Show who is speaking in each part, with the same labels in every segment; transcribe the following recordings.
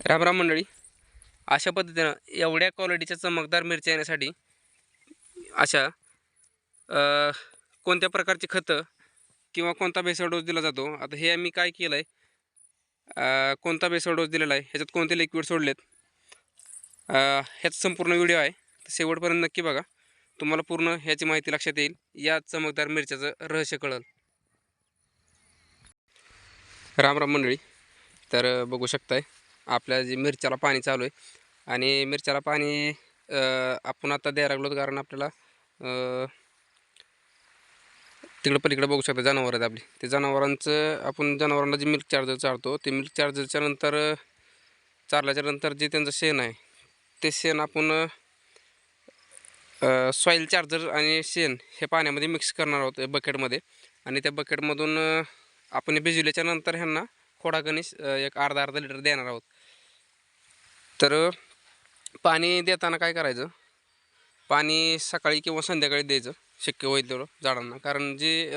Speaker 1: रामराम मंडळी अशा पद्धतीनं एवढ्या क्वालिटीच्या चमकदार मिरच्या येण्यासाठी अशा कोणत्या प्रकारची खतं किंवा कोणता बेसळ डोस दिला जातो? आता हे आम्ही काय केलं आहे कोणता बेसळ डोस दिलेला आहे? ह्याच्यात कोणते लिक्विड सोडलेत? ह्याचा संपूर्ण व्हिडिओ आहे. तर शेवटपर्यंत नक्की बघा. तुम्हाला पूर्ण ह्याची माहिती लक्षात येईल. या चमकदार मिरच्याचं रहस्य कळल. राम राम मंडळी तर बघू शकताय. आपल्या जे मिरच्याला पाणी चालू आहे. आणि मिरच्याला पाणी आपण आता द्यायला लागलो कारण आपल्याला तिकडं पलीकडे बघू शकता जनावर आहेत आपली. ते जनावरांचं आपण जनावरांना जे मिल्क चार्जर चारतो ते मिल्क चार्जरच्या नंतर चारल्याच्या नंतर जे त्यांचं शेण आहे ते शेण आपण सॉईल चार्जर आणि शेण हे पाण्यामध्ये मिक्स करणार आहोत बकेटमध्ये आणि त्या बकेटमधून आपण भिजवल्याच्या नंतर ह्यांना खोडागणिश अ, एक अर्धा अर्धा लिटर देणार आहोत. तर पाणी देताना काय करायचं? पाणी सकाळी किंवा संध्याकाळी द्यायचं. शक्य होईल तेवढं झाडांना. कारण जे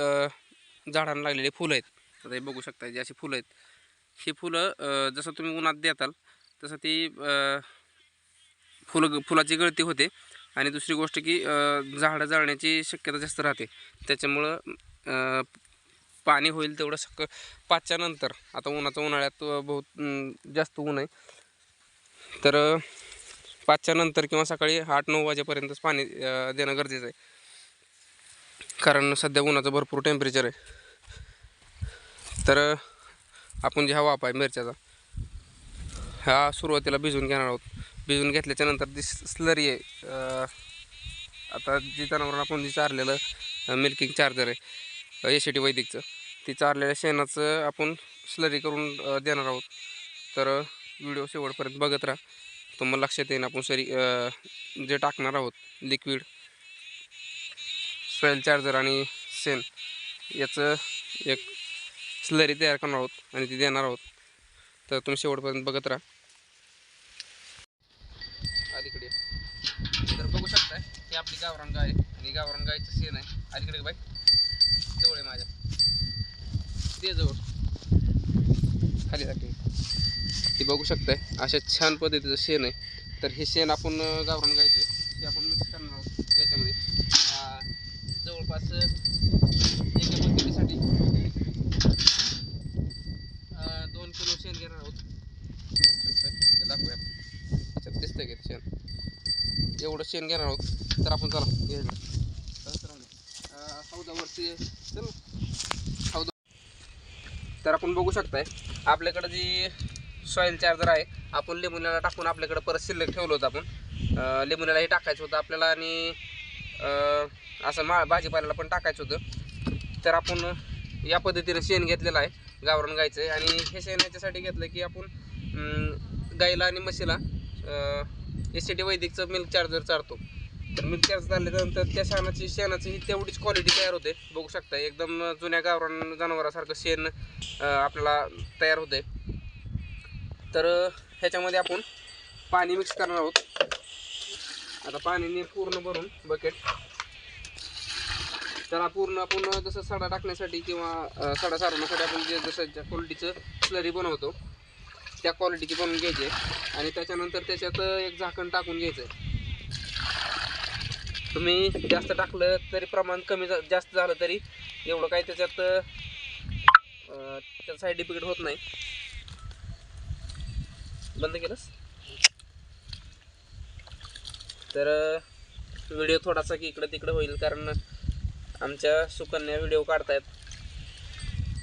Speaker 1: झाडांना लागलेले फुलं आहेत. आता हे बघू शकता जे अशी फुलं आहेत. ही फुलं जसं तुम्ही उन्हात देताल तसं ती फुलं फुलाची गळती होते. आणि दुसरी गोष्ट की झाडं जाळण्याची शक्यता जास्त राहते. त्याच्यामुळं पाणी होईल तेवढं सक पाचच्या नंतर आता उन्हाचं उन्हाळ्यात बहुत जास्त ऊन आहे. तर पाचच्यानंतर पाचच्या नंतर किंवा सकाळी आठ नऊ वाजेपर्यंतच पाणी देणं गरजेचं आहे. कारण सध्या उन्हाचं भरपूर टेम्परेचर आहे. तर आपण जे हा वाप आहे मिरच्याचा हा सुरुवातीला भिजवून घेणार आहोत. भिजवून घेतल्याच्या नंतर जी स्लरी आहे आता जी जनावरांना आपण जे चारलेलं मिल्किंग चार्जर आहे एस टी वैदिकचं ती चारलेल्या शेणाचं आपण स्लरी करून देणार आहोत. तर व्हिडिओ शेवटपर्यंत बघत राहा. तुम्हाला लक्षात येईन आपण सरी जे टाकणार आहोत लिक्विड सॉईल चार्जर आणि सेन याचं एक स्लरी तयार करणार आहोत आणि ती देणार आहोत. तर तुम्ही शेवटपर्यंत बघत राहा. अलीकडे. तर बघू शकताय ही आपली गावरान गाय आहे. आणि गावरान गायचं सेन आहे. अलीकडे बाई. जवळ आहे माझ्या. ते जवळ. खाली जाते ती बघू शकताय. अशा छान पद्धतीचं शेण आहे. तर हे शेण आपण गावरून घ्यायचं आहे, ते आपण मिक्स करणार आहोत याच्यामध्ये. जवळपास एका पद्धतीसाठी दोन किलो शेण घेणार आहोत. बघू शकताय. हे दाखवूया त्याच्यात दिसतंय का ते शेण? एवढं शेण घेणार आहोत. तर आपण चला ये हौदावरती चल हौदा तर आपण बघू शकताय आपल्याकडं जी सॉईल चार्जर आहे. आपण लिंबुण्याला टाकून आपल्याकडं परत शिल्लक ठेवलं होतं आपण. अं, टाकायचं होतं आपल्याला आणि असं मा भाजीपाल्याला पण टाकायचं होतं. तर आपण या पद्धतीनं शेण घेतलेलं आहे गावरान गायचं आहे. आणि हे शेण ह्याच्यासाठी घेतलं की आपण गाईला आणि म्हशीला एस टी टी वैदिकचं मिल्क चार्जर चारतो. तर मिल्क चार्जर झाल्यानंतर त्या शेणाची शेणाची ही तेवढीच क्वालिटी तयार होते. बघू शकता एकदम जुन्या गावरान जनावरासारखं शेण आपल्याला तयार होते तर ह्याच्यामध्ये आपण पाणी मिक्स करणार आहोत. आता पाणीने पूर्ण भरून बकेट त्याला पूर्ण आपण जसं सडा टाकण्यासाठी किंवा सडा सारवण्यासाठी आपण जे जसं ज्या क्वालिटीचं स्लरी बनवतो त्या क्वालिटीची बनवून घ्यायची आहे. आणि त्याच्यानंतर त्याच्यात एक झाकण टाकून घ्यायचं आहे. तुम्ही जास्त टाकलं तरी प्रमाण कमी जा- जास्त झालं तरी एवढं काही त्याच्यात अं, त्याचा साईड इफेक्ट होत नाही. बंद केलंस? तर व्हिडिओ थोडासा की इकडं तिकडं होईल कारण आमच्या सुकन्या व्हिडिओ काढतायत.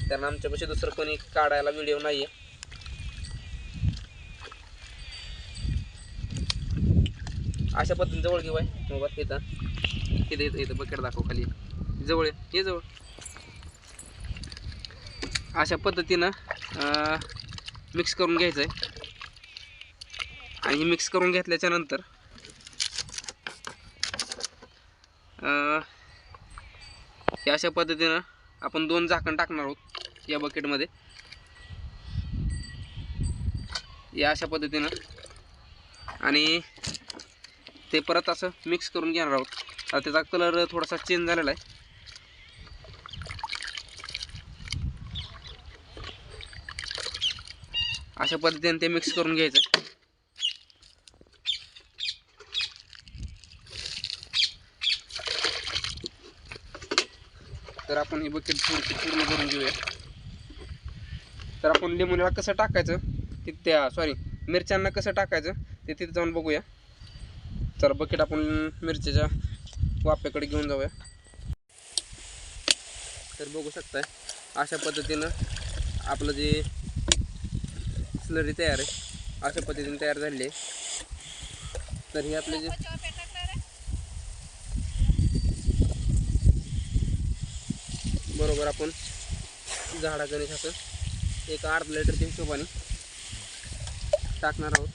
Speaker 1: कारण आमच्यापाशी दुसरं कोणी काढायला व्हिडिओ नाही आहे अशा पद्धतीने जवळ घेऊ आहे मोबाईल इथं. इथं इथं इथं बकेट दाखव खाली. जवळ ये. जवळ. अशा पद्धतीनं मिक्स करून घ्यायचं आहे आणि हे मिक्स करून घेतल्याच्या नंतर हे अशा पद्धतीनं आपण दोन झाकण टाकणार आहोत या बकेटमध्ये या अशा पद्धतीनं आणि ते परत असं मिक्स करून घेणार आहोत. आता त्याचा कलर थोडासा चेंज झालेला आहे. अशा पद्धतीने ते मिक्स करून घ्यायचं. तर आपण ही बकेट थोडीशी पूर्ण भरून घेऊया. तर आपण लिंबूला कसं टाकायचं? ते त्या सॉरी मिरच्यांना कसं टाकायचं? ते तिथे जाऊन बघूया. तर बकेट आपण मिरच्याच्या वाफ्याकडे घेऊन जाऊया. तर बघू शकताय अशा पद्धतीनं आपलं जे स्लरी तयार आहे अशा पद्धतीने तयार झालेली आहे. तर हे आपले जे बरोबर आपण झाडा गणेश असं एक अर्ध लिटरच्या हिशोबाने टाकणार आहोत.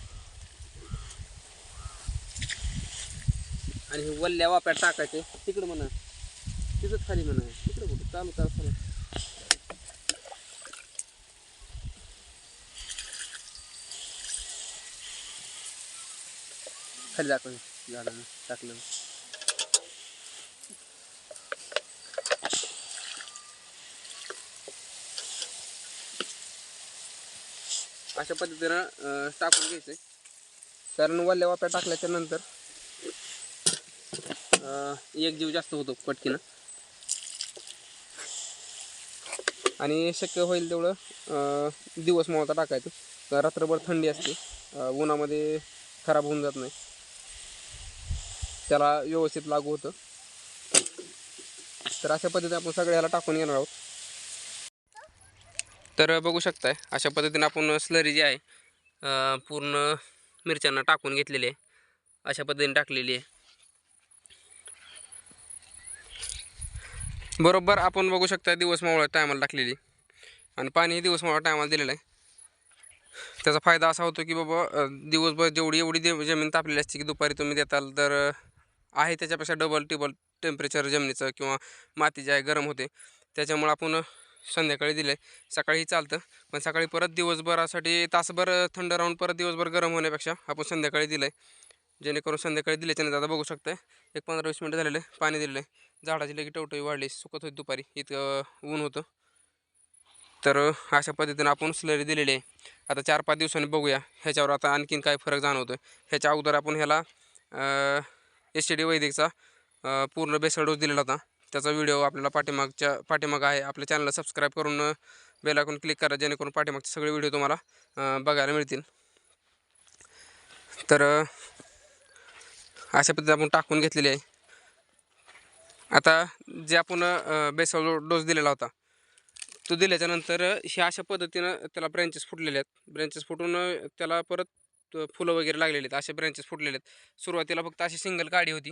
Speaker 1: आणि हे वल्ल्या वाप्यात टाकायचे. तिकडं म्हणा. तिथंच खाली म्हणा. तिकडं कुठं? चालू चालू चालू. खाली दाखव. झाडानं टाकलं. अशा पद्धतीनं टाकून घ्यायचं कारण वल्ल्या वाप्या टाकल्याच्या नंतर एक जीव जास्त होतो पटकीनं. आणि शक्य होईल तेवढं दिवस मावता टाकायचं. रात्रभर थंडी असते उन्हामध्ये खराब होऊन जात नाही. त्याला व्यवस्थित लागू होतं. तर अशा पद्धतीने आपण सगळ्याला टाकून येणार आहोत. तर बघू शकताय अशा पद्धतीने आपण स्लरी जी आहे पूर्ण मिरच्यांना टाकून घेतलेली आहे. अशा पद्धतीने टाकलेली आहे. बरोबर आपण बघू शकता दिवस मावळा टायमाला टाकलेली. आणि पाणीही दिवस मावळा टायमाला दिलेलं आहे. त्याचा फायदा असा होतो की बाबा दिवसभर जेवढी एवढी दे- जमीन तापलेली असते की दुपारी तुम्ही देताल तर आहे त्याच्यापेक्षा डबल टिबल टेम्परेचर जमिनीचं किंवा माती जे आहे गरम होते. त्याच्यामुळं आपण संध्याकाळी दिलं आहे सकाळी चालतं. पण सकाळी परत दिवसभरासाठी तासभर थंड राहून परत दिवसभर गरम होण्यापेक्षा आपण संध्याकाळी दिलं आहे जेणेकरून संध्याकाळी दिल्याच्या नंतर आता बघू शकताय. एक पंधरा वीस मिनटं झालेले पाणी दिलं आहे झाडाची लगी टवटवी वाढली. सुकत होती दुपारी. इतकं ऊन होतं. तर अशा पद्धतीनं आपण स्लरी दिलेली आहे. आता चार पाच दिवसांनी बघूया ह्याच्यावर आता आणखीन काय फरक जाणवतो ह्याच्या अगोदर आपण ह्याला एस टी डी वैदिकचा पूर्ण बेसळ डोस दिलेला होता. त्याचा व्हिडिओ आपल्याला पाठीमागच्या पाठीमाग आहे. आपल्या चॅनलला सबस्क्राईब करून बेल क्लिक करा जेणेकरून पाठीमागचे सगळे व्हिडिओ तुम्हाला बघायला मिळतील. तर अशा पद्धतीने आपण टाकून घेतलेली आहे. आता जे आपण बेसल डोस दिलेला होता तो दिल्याच्यानंतर हे अशा पद्धतीनं त्याला ब्रँचेस फुटलेले आहेत. ब्रँचेस फुटून त्याला परत फुलं वगैरे लागलेली आहेत. असे ब्रँचेस फुटलेले आहेत. सुरुवातीला फक्त अशी सिंगल काडी होती.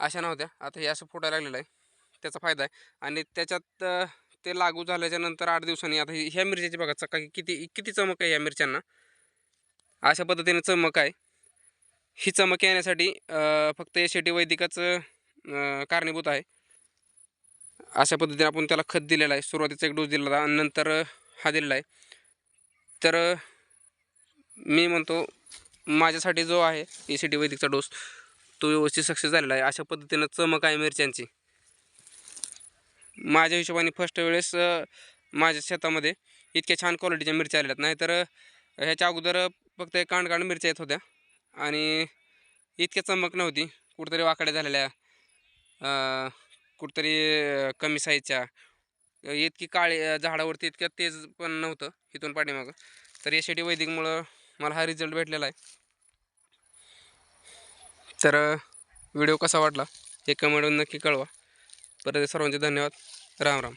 Speaker 1: अशा नव्हत्या. आता हे असं फुटायला लागलेलं आहे. त्याचा फायदा आहे. आणि त्याच्यात ते लागू झाल्याच्यानंतर आठ दिवसांनी आता ह्या मिरच्याची बघा चका किती किती चमक आहे ह्या मिरच्यांना. अशा पद्धतीने चमक आहे. ही चमक येण्यासाठी फक्त एस टी वैदिकच कारणीभूत आहे. अशा पद्धतीने आपण त्याला खत दिलेला आहे. सुरुवातीचा एक डोस दिला आणि नंतर हा दिलेला आहे. तर मी म्हणतो माझ्यासाठी जो आहे ए सी टी वैदिकचा डोस तो व्यवस्थित सक्सेस झालेला आहे. अशा पद्धतीनं चमक आहे मिरच्यांची. माझ्या हिशोबाने फर्स्ट वेळेस माझ्या शेतामध्ये इतक्या छान क्वालिटीच्या मिरच्या आलेल्या नाही नाहीतर ह्याच्या अगोदर फक्त कांड कांड मिरच्या येत होत्या. आणि इतक्या चमक नव्हती. कुठंतरी वाकड्या झालेल्या कुठंतरी कमी साईजच्या. इतकी काळी झाडावरती इतक्या तेज पण नव्हतं इथून पाठीमागं. तर यासाठी वैदिकमुळं मला हा रिझल्ट भेटलेला आहे. तर व्हिडिओ कसा वाटला हे कमेंटून नक्की कळवा. परत सर्वांचे धन्यवाद. राम राम.